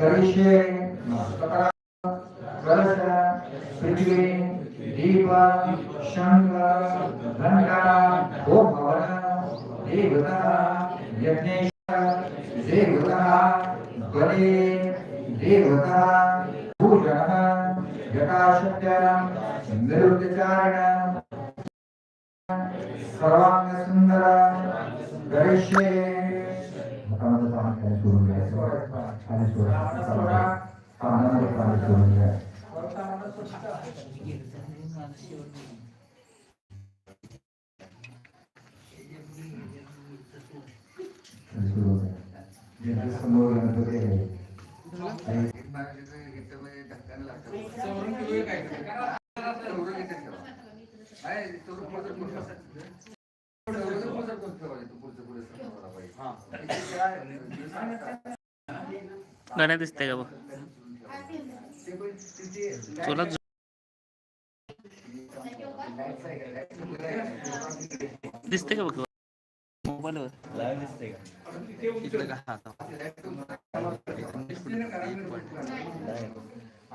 करिष्ये कलश पृथ्वी दीप शंख घ्यायचं. ज्यांच्या समोर गणपती आहे आणि गाण्या दिसते का बघ तुला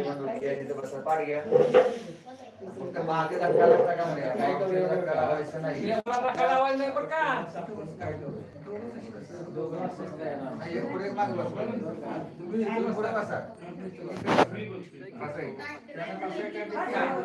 lock, rotate device back. नाही चल. तेरे- इकडेच मांड करून बस याला धक्का लावू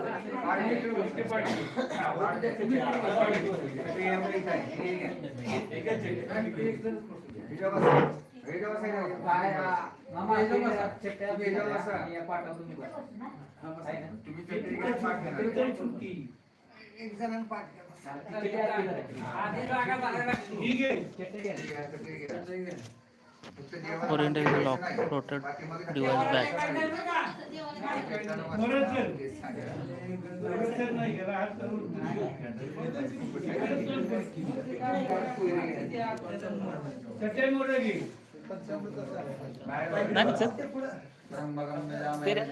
नको oriented is lock rotated device back దాని సార్ तेरे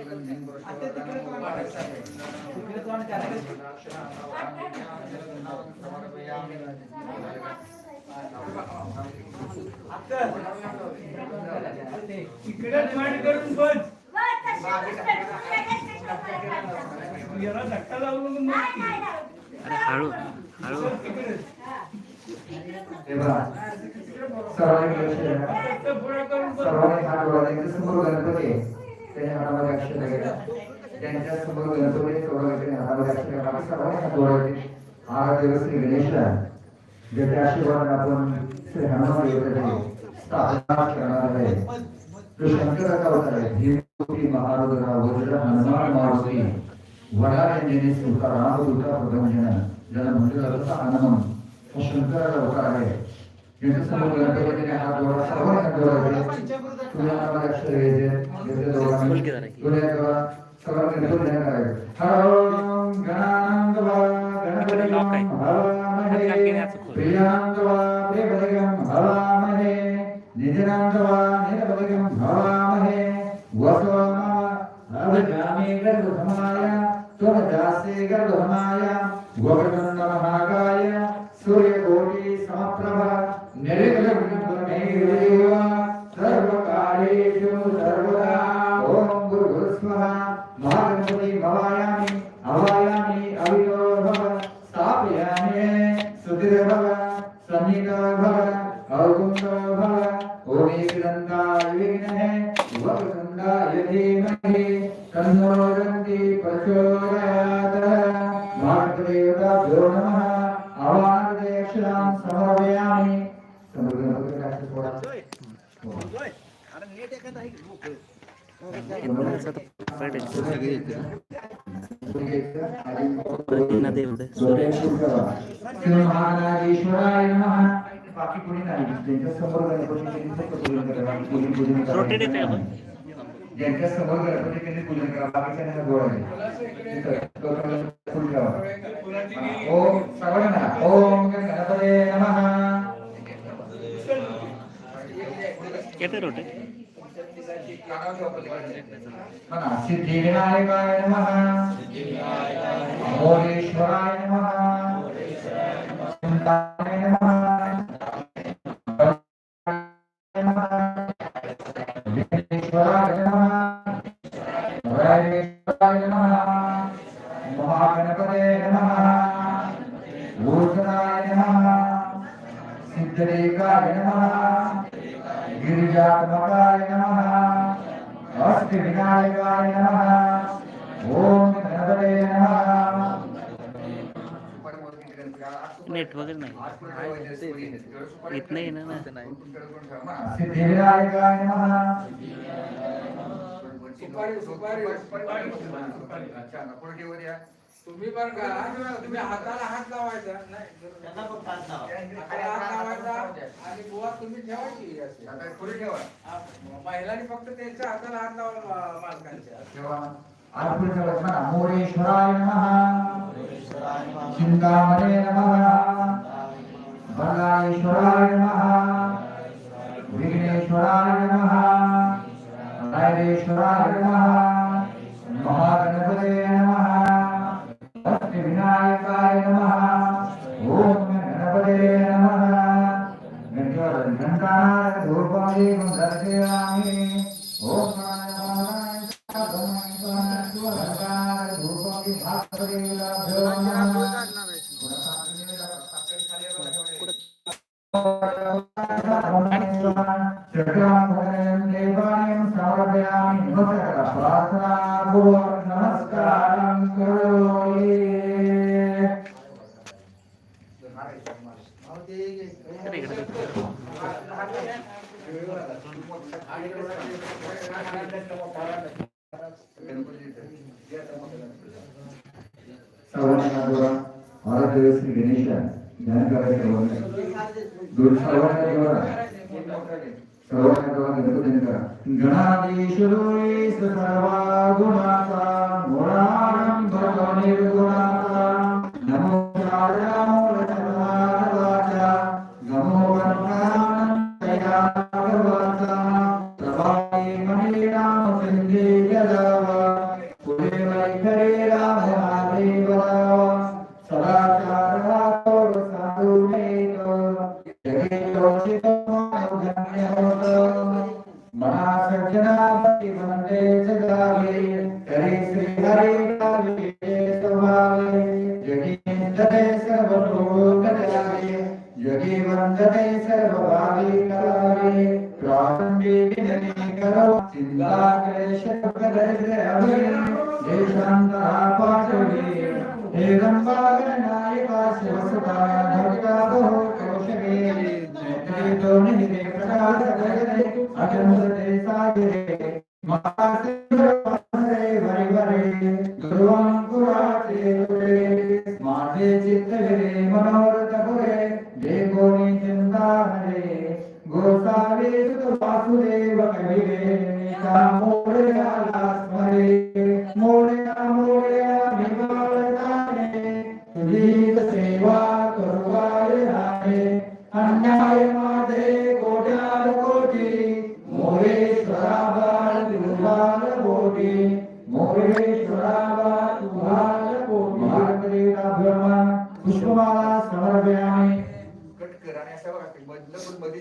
तिकडे डिमांड करून बस. याला धक्का लावू नको हळू हळू. सर्वांनी हात वाढायचे समोर गणपती त्याने त्यांच्यासमोर गणपती सर्वांनी दिवस गणेश ज्याच्या आशीर्वाद आपण श्री हनुमान देवतेची स्थापना करणार आहे तो शंकराचा अवतार आहे भीमरूपी महारुद्रा वज्र हनुमान मारुती वडारंजनी सुखा रामदूता प्रदंजन ज्याला म्हटलं जातं हनुमान हा शंकराचा अवतार आहे ज्याच्या समोर गणपतीने जोडा सर्वांनी हात जोडायचे तुझ्या नावाला अक्षर घ्यायचे देवा सर्वांनी गणपती करायचं हरं गणांगवा गणपतिं लॉक आहे. हवामहे हात काढण्याचं खोल. प्रियांगवा प्रियपतिं हवामहे निधिनांगवा निरपतिं हवामहे वसोमा अभिगामी गर्भधमाय त्वमजासे गर्भधमाय वक्रतुण्ड महाकाय सूर्यकोटि समप्रभ निर्विघ्नमेव सर्वकार्येषु सर्वदा ॐ गुरुस्वः महागणपति भवायामि अवायामि सुधिर्भव सन्निधो भव अवकुण्ठो भव ॐ एकदन्ताय विघ्नः वक्रतुण्डाय धीमहि तन्नो दन्ति प्रचोदयात् महागणपतिदेवताभ्यो नमः अवानदेक्षां समर्पयामि समर्पयामि ज्यांच्या समोर गणपती त्यांनी पूजन करा बाकीच्या हात जोडायचे तिथं डोक्यावर फुल ठेवा फुलाची गेली. ओम सर्वांना ओम गणपते नमः येते रोटे మన సిద్ధి వినాయకాయ నమ. మోరేశ్వరాయ నమ. చింతాయ నమ. नेट वगैरे नाही. येत नाही ना तुम्ही बरं का तुम्ही हाताला हात लावायचा. नाही हाताला हात लावायचा आणि बुवा तुम्ही ठेवायची. हा, महिलांनी फक्त त्यांच्या हाताला हात लावा मालकांच्या. అర్పించవలసిన అమూరేశ్వరాయ నమ. చింతామణే నమ. బల్లాయేశ్వరాయ విఘ్నేశ్వరాయ నమ. నమ. మహాగణపతే నమ భారతదేశ గణేష జ్ఞాన కార్యక్రమం గురు సర్వనాగర సర్వనాగర గణపతినిక గణాధీశో సర్వాగుణాత మూలారంభ నిర్గుణాత నమో నారాయణ अखिल मुद्र महाराज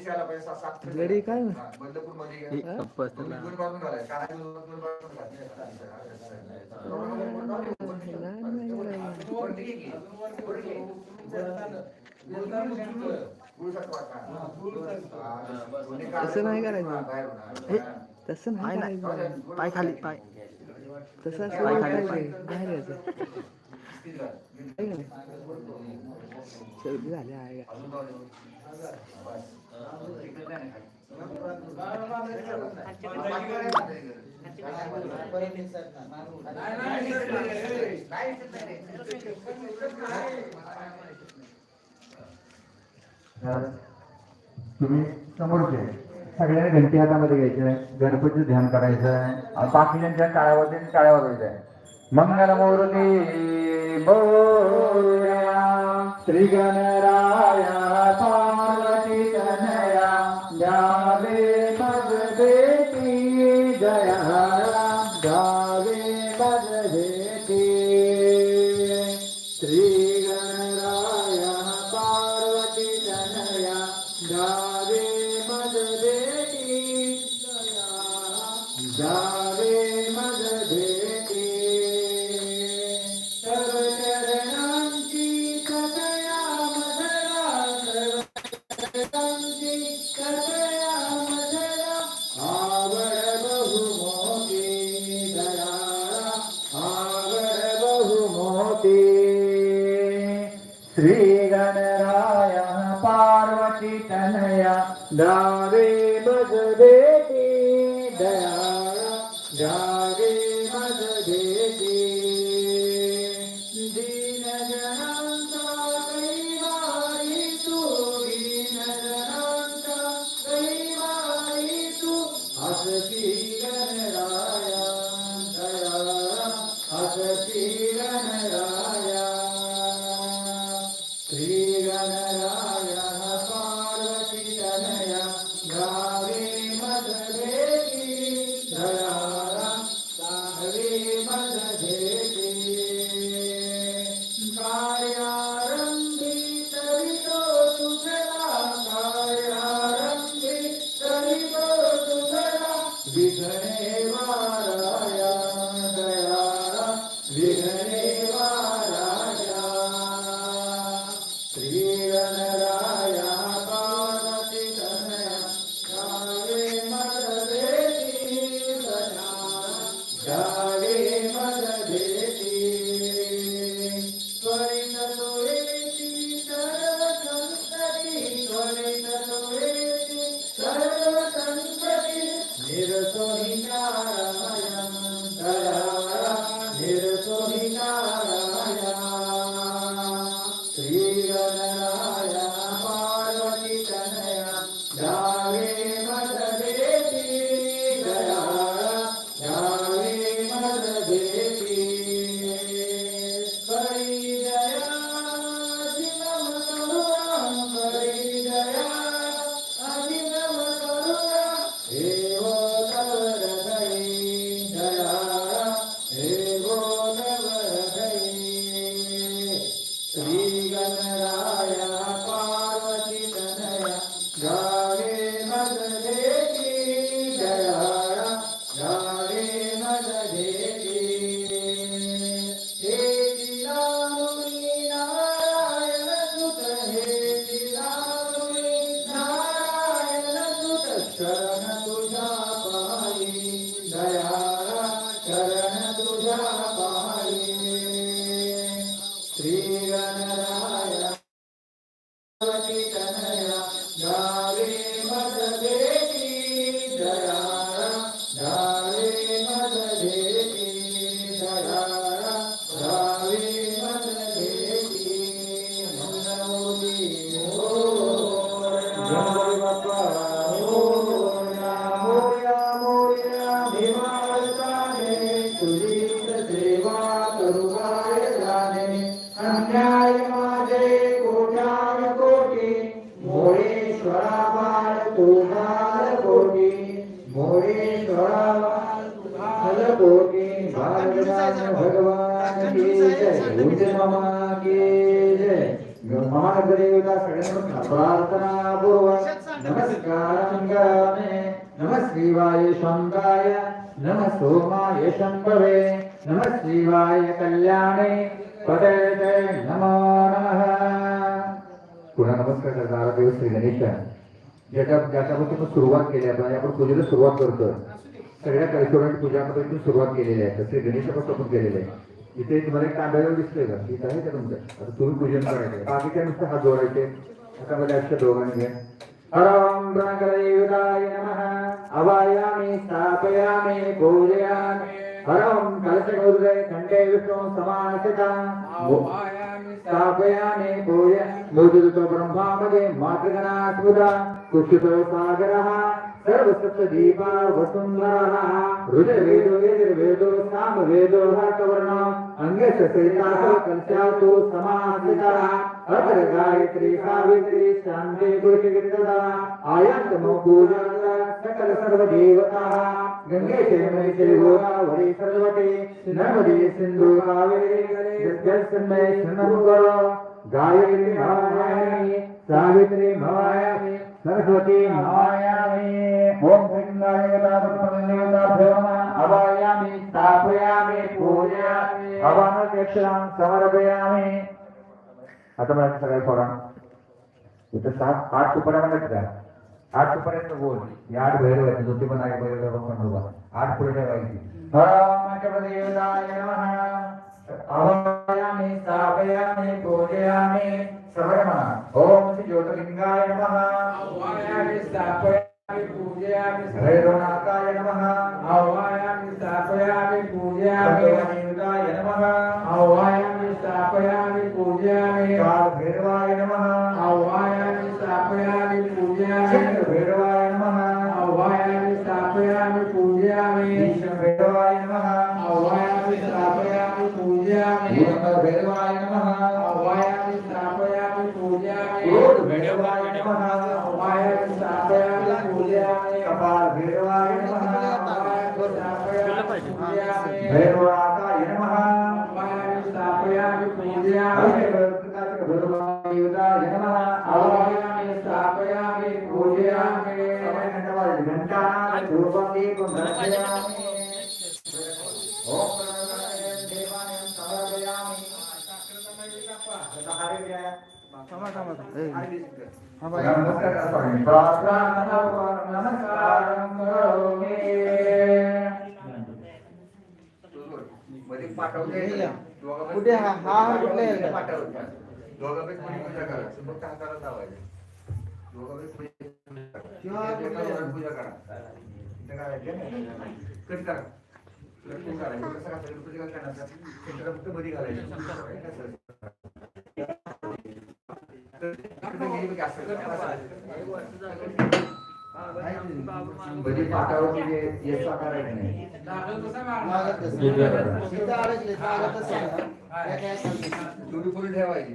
गडी काय? बदलापूर मध्ये दोन बाजून घालाय. कानाची दोन दोन बाजून घालाय. वरती घे की. वरती घे. गुळसाचं वाटण. हा, तसं नाही करायचं. बाहेर होणार. तसं नाही करायचं. पाय खाली पाय तसं असं पाय खाली, पाहिजे. बाहेर यायचं झालं? आहे का नाही? शेवटी झाले आहे का? अजून तुम्ही समोरचे सगळ्यांनी घंटी हातामध्ये घ्यायची. आहे गणपतीचं ध्यान करायचं. आहे बाकीच्या टाळ्यावर टाळ्या वाजवायचं मंगल मोरली बोरा श्री गणराया Jai Jage शान्ताय नमः सोमाय शम्भवे, नमः शिवाय कल्याणे पदे नमो नमः। नमस्कार करणारा देव श्री गणेश। ज्याच्या ज्याच्यापासून सुरुवात केली आपण आपण पूजेला सुरुवात करतो सगळ्या पूजामध्ये इथून सुरुवात केलेली आहे. गणेशापासून आपण आहे. इथे तुम्हाला दिसतोय का? आहे का तुमचं? आता तुम्ही पूजन करायचं बाकीच्या नुसतं हात जोडायचे. अक्षर दोघांनी घ्या. ॐ ब्रह्मदेवताय नमः अवायामि स्थापयामि पूजयामि हरं कलशगोदरे घण्टे विष्णुं समासिता स्थापयामि भूयन् मोदितो ब्रह्मामदे मातृगणात्मुद कुक्षितो सागरः सर्वसप्तदीपा वसुन्धरः रुजवेदो यजुर्वेदो सामवेदो हर्तवर्णो अङ्गस्य सैताः कल्चातो समाहितः अत्र गायत्री सावित्री शान्ते पुरुषकृतदा आयान्तमो पूजा सकल सर्वदेवताः गंगे चैमय से गोदावरी सरस्वती नर्मदे सिंधु कावेरी जलसमय स्नान करो गायत्री भवानी सावित्री भवानी सरस्वती भवायामि ओम गंगाय देवता अवायामि स्थापयामि पूजयामि हवानध्यक्षां समर्पयामि आता मला सगळे पोरा इथं सात आठ सुपाऱ्या म्हणत का आठ सुपाऱ्याचं बोल या आठ भैरव आहेत ज्योती पण आहे भैरव खंडोबा आठ पुढे ठेवायची अवयामि स्थापयामि पूजयामि सर्वणा ओम श्री ज्योतिर्लिंगाय नमः आह्वायामि स्थापयामि पूजयामि भैरवनाथाय नमः आह्वायामि स्थापयामि पूजयामि भगवदेवताय नमः आह्वायामि स्थापयामि पूजयामि कालभैरवाय नमः आह्वायामि स्थापयामि पूजयामि हे या. दोघं कुठे हा- हा हा कुठला आहे? पाठवते. दोघं बी कोणी पूजा करायचं. फक्त हाताला लावायचं. दोघं पूजा करा. कट करा. लटकून काढायचं. कसं करायचं? पूजा करण्याचं. central फक्त मध्ये घालायचं. बघ असं. म्हणजे येस आकार नाही? तेवढी पुढे ठेवायची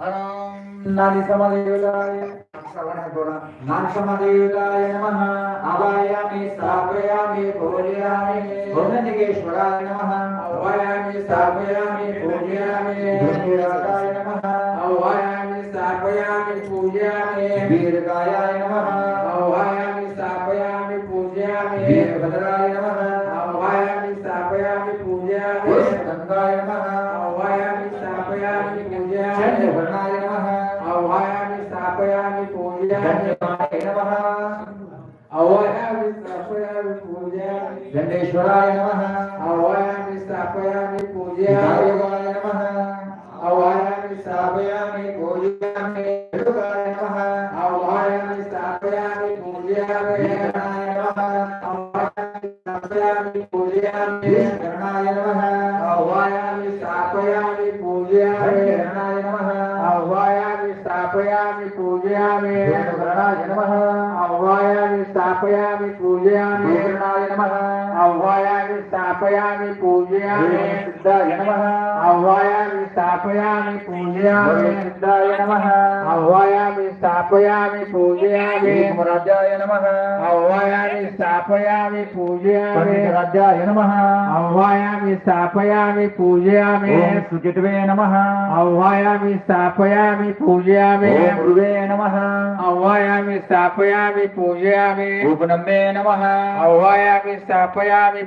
हरम नादी समादेवताय सर्वांना हात जोडा. नाद समादेवताय नमः। आवायामि, स्थापयामि, पूजयामि। भुवनदिगेश्वराय नमः। आह्वायामि स्थापयामि, पूजयामि। धूम्रराजाय नमः। आह्वायामि स्थापयामि, पूजयामि। वीरकायाय नमः। आह्वायामि स्थापयामि, पूजयामि। वीरभद्राय नमः। आह्वायामि स्थापयामि, पूजयामि। पुष्पगंगाय नमः। आह्वायामि स्थापयामि पूजयामि चंद्रवर्णाय नमः। आह्वायामि स्थापयामि पूजयामि। धन्यवादाय नमः। आह्वायामि स्थापयामि पूजयामि। दंडेश्वराय नमः। आह्वायामि स्थापयामि पूजयामि। विनायकाय नमः। आह्वायामि स्थापयामि पूजयामि। दुर्गाय नमः। आह्वायामि स्थापयामि पूजयामि। वीरगणाय नमः। आह्वायामि स्थापयामि पूजयामि। नमः। आह्वायामि स्थापयामि पूजयामि। आह्वायामि स्थापयामि पूजयामि सिद्धाय नमः आह्वायामि स्थापयामि पूजयामि सिद्धाय नमः आह्वायामि स्थापयामि पूजयामि राजाय नमः आह्वायामि स्थापयामि पूजयामि राजाय नमः आह्वायामि स्थापयामि पूजयामि सुचितवे नमः आह्वायामि स्थापयामि पूजयामि गुरुवे नमः आह्वायामि स्थापयामि पूजयामि उपनम्ये नमः आह्वायामि स्थापयामि पूजयामि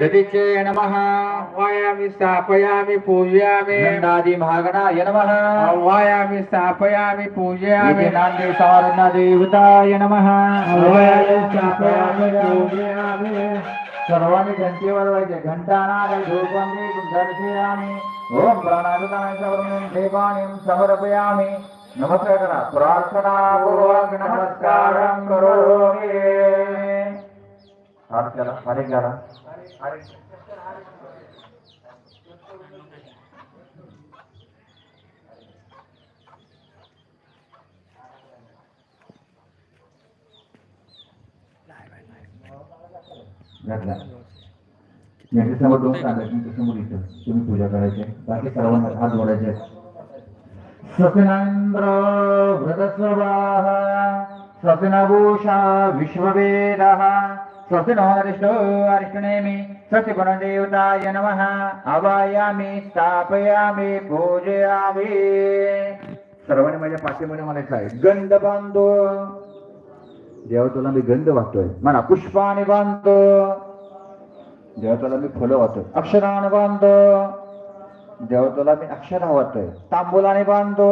ददिचे नमः आह्वायामि स्थापयामि पूजयामि नंदादि महागणाय नमः आह्वायामि स्थापयामि पूजयामि नांदे सारना देवताय नमः आह्वायामि स्थापयामि पूजयामि सर्वांनी घंटेवर व्हायचे घंटानाद धूपं दर्शयामि ओम प्राणानुदानाय सर्वं देवानीं समर्पयामि नमस्कार करा प्रार्थना पूर्वक नमस्कारं करोमि हाथ गाना दोन सांगायचे त्यांच्यासमोर इथं. तुम्ही पूजा करायचे बाकी सर्वांना हात जोडायचे सत्यनांद्र व्रतस्वाहा सत्यनभूषा विश्ववेदः स्वप्नोरिष्टो अरिष्टनेमि सत्यगुणदेवताय नमः। आवायामि स्थापयामि पूजयामि। सर्वांनी माझ्या पाठीमध्ये म्हणायचं आहे गंध बांधो. देवा तुला मी गंध वाहतोय म्हणा पुष्पाने बांधतो देवा तुला मी फुलं वाहतोय अक्षराने बांधतो देवताला मी अक्षर वाहतोय तांबुलाने बांधतो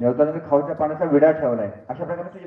देवताला मी खाऊच्या पाण्याचा विडा ठेवलाय. अशा प्रकारे तुझी